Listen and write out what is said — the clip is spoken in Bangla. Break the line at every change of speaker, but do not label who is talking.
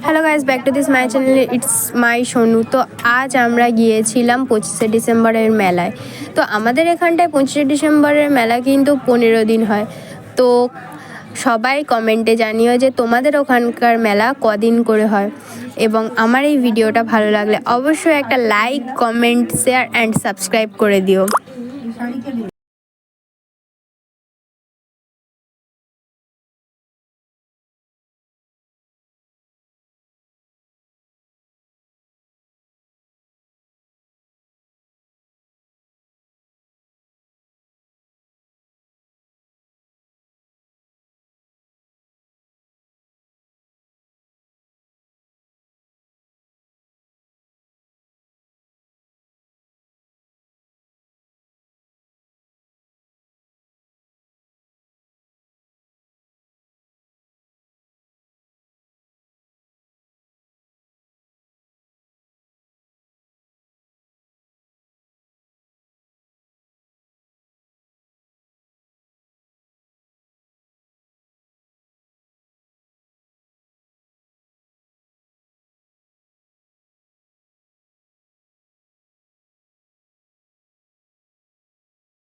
Hello guys back to this my channel it's my Sonu তো আজ আমরা গিয়েছিলাম পঁচিশে ডিসেম্বরের মেলায়। তো আমাদের এখানটায় পঁচিশে ডিসেম্বরের মেলা কিন্তু পনেরো দিন হয়। তো সবাই কমেন্টে জানিও যে তোমাদের ওখানকার মেলা কদিন করে হয়। এবং আমার এই ভিডিওটা ভালো লাগলে অবশ্যই একটা like comment share and subscribe করে দিও।